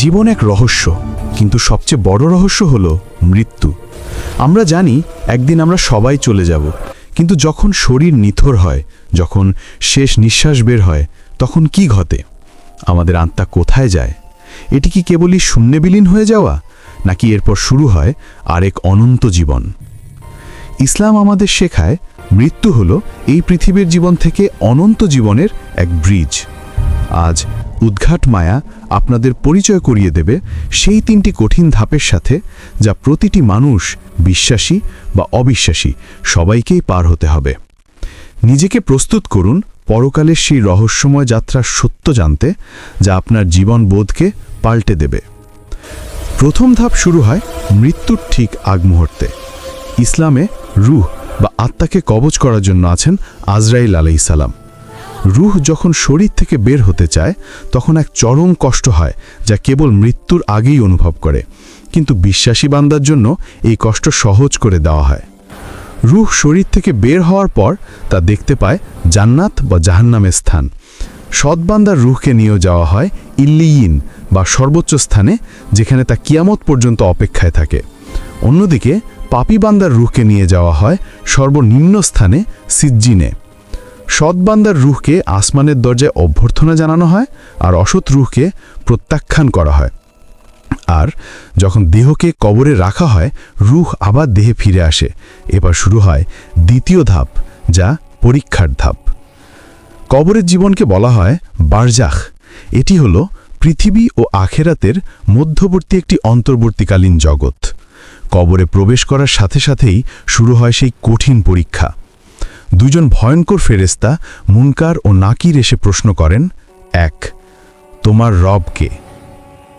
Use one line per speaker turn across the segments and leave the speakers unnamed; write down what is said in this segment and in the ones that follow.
জীবন এক রহস্য, কিন্তু সবচেয়ে বড় রহস্য হল মৃত্যু। আমরা জানি একদিন আমরা সবাই চলে যাব, কিন্তু যখন শরীর নিথর হয়, যখন শেষ নিঃশ্বাস বের হয়, তখন কি ঘটে? আমাদের আত্মা কোথায় যায়? এটি কি কেবলই শূন্যে বিলীন হয়ে যাওয়া, নাকি এরপর শুরু হয় আরেক অনন্ত জীবন? ইসলাম আমাদের শেখায় মৃত্যু হলো এই পৃথিবীর জীবন থেকে অনন্ত জীবনের এক ব্রিজ। আজ উদ্ঘাট মায়া আপনাদের পরিচয় করিয়ে দেবে সেই তিনটি কঠিন ধাপের সাথে যা প্রতিটি মানুষ বিশ্বাসী বা অবিশ্বাসী সবাইকেই পার হতে হবে। নিজেকে প্রস্তুত করুন পরকালের সেই রহস্যময় যাত্রার সত্য জানতে যা আপনার জীবন বোধকে পাল্টে দেবে। প্রথম ধাপ শুরু হয় মৃত্যুর ঠিক আগ মুহূর্তে। ইসলামে রুহ বা আত্মাকে কবজ করার জন্য আছেন আজরাইল আলাইসালাম রুহ যখন শরীর থেকে বের হতে চায়, তখন এক চরম কষ্ট হয় যা কেবল মৃত্যুর আগেই অনুভব করে। কিন্তু বিশ্বাসী বান্দার জন্য এই কষ্ট সহজ করে দেওয়া হয়। রুহ শরীর থেকে বের হওয়ার পর তা দেখতে পায় জান্নাত বা জাহান্নামের স্থান। সৎবান্দার রুহকে নিয়ে যাওয়া হয় ইল্লিয়িন বা সর্বোচ্চ স্থানে, যেখানে তা কিয়ামত পর্যন্ত অপেক্ষায় থাকে। অন্যদিকে পাপি বান্দার রুহকে নিয়ে যাওয়া হয় সর্বনিম্ন স্থানে সিজ্জিনে। সৎবান্দার রুহকে আসমানের দরজায় অভ্যর্থনা জানানো হয় আর অসৎ রুহকে প্রত্যাখ্যান করা হয়। আর যখন দেহকে কবরে রাখা হয়, রুহ আবার দেহে ফিরে আসে। এবার শুরু হয় দ্বিতীয় ধাপ, যা পরীক্ষার ধাপ। কবরের জীবনকে বলা হয় বারজাখ। এটি হল পৃথিবী ও আখেরাতের মধ্যবর্তী একটি অন্তর্বর্তীকালীন জগৎ। কবরে প্রবেশ করার সাথে সাথেই শুরু হয় সেই কঠিন পরীক্ষা। দুজন ভয়ঙ্কর ফেরেস্তা মুনকার ও নাকির এসে প্রশ্ন করেন, এক, তোমার রবকে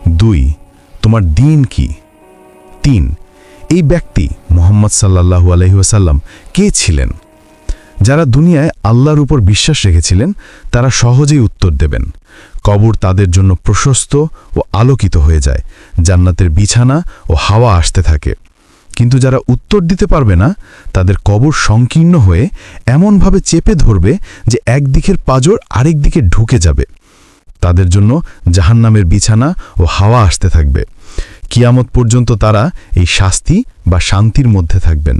দুই, তোমার দিন কি? তিন, এই ব্যক্তি মোহাম্মদ সাল্লাহু আলহিহাসাল্লাম কে ছিলেন? যারা দুনিয়ায় আল্লাহর উপর বিশ্বাস রেখেছিলেন, তারা সহজেই উত্তর দেবেন। কবর তাদের জন্য প্রশস্ত ও আলোকিত হয়ে যায়, জান্নাতের বিছানা ও হাওয়া আসতে থাকে। কিন্তু যারা উত্তর দিতে পারবে না, তাদের কবর সংকীর্ণ হয়ে এমনভাবে চেপে ধরবে যে একদিকের পাজর আরেক দিকে ঢুকে যাবে। তাদের জন্য জাহান্নামের বিছানা ও হাওয়া আসতে থাকবে। কিয়ামত পর্যন্ত তারা এই শাস্তি বা শান্তির মধ্যে থাকবেন।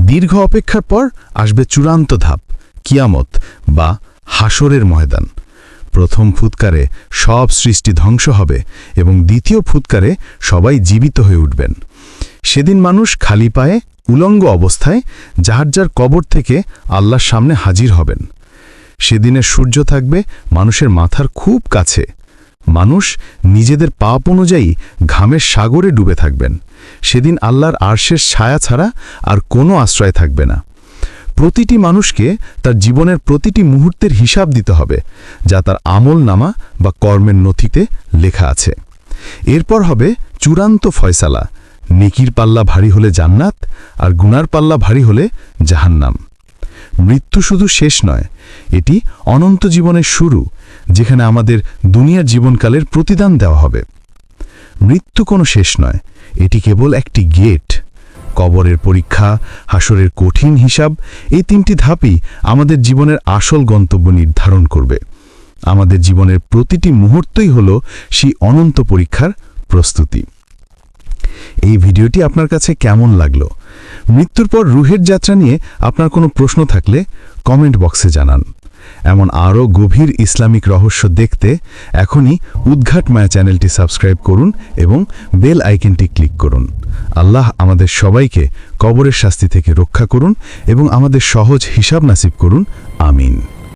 দীর্ঘ অপেক্ষার পর আসবে চূড়ান্ত ধাপ, কিয়ামত বা হাসরের ময়দান। প্রথম ফুৎকারে সব সৃষ্টি ধ্বংস হবে এবং দ্বিতীয় ফুৎকারে সবাই জীবিত হয়ে উঠবেন। সেদিন মানুষ খালি পায়ে, উলঙ্গ অবস্থায় যার যার কবর থেকে আল্লাহর সামনে হাজির হবেন। সেদিনের সূর্য থাকবে মানুষের মাথার খুব কাছে। মানুষ নিজেদের পাপ অনুযায়ী ঘামের সাগরে ডুবে থাকবেন। সেদিন আল্লাহর আরশের ছায়া ছাড়া আর কোনো আশ্রয় থাকবে না। প্রতিটি মানুষকে তার জীবনের প্রতিটি মুহূর্তের হিসাব দিতে হবে, যা তার আমল নামা বা কর্মের নথিতে লেখা আছে। এরপর হবে চূড়ান্ত ফয়সালা। নেকির পাল্লা ভারী হলে জান্নাত আর গুনার পাল্লা ভারী হলে জাহান্নাম। মৃত্যু শুধু শেষ নয়, এটি অনন্ত জীবনের শুরু, যেখানে আমাদের দুনিয়ার জীবনকালের প্রতিদান দেওয়া হবে। মৃত্যু কোনো শেষ নয়, এটি কেবল একটি গেট। কবরের পরীক্ষা হাসরের কঠিন হিসাব, এই তিনটি ধাপই আমাদের জীবনের আসল গন্তব্য নির্ধারণ করবে। আমাদের জীবনের প্রতিটি মুহূর্তই হল সেই অনন্ত পরীক্ষার প্রস্তুতি। এই ভিডিওটি আপনার কাছে কেমন লাগল? মৃত্যুর পর রুহের যাত্রা নিয়ে আপনার কোনো প্রশ্ন থাকলে কমেন্ট বক্সে জানান। এমন আরও গভীর ইসলামিক রহস্য দেখতে এখনই উদ্ঘাট মায়া চ্যানেলটি সাবস্ক্রাইব করুন এবং বেল আইকনটি ক্লিক করুন। আল্লাহ আমাদের সবাইকে কবরের শাস্তি থেকে রক্ষা করুন এবং আমাদের সহজ হিসাব নাসিব করুন। আমিন।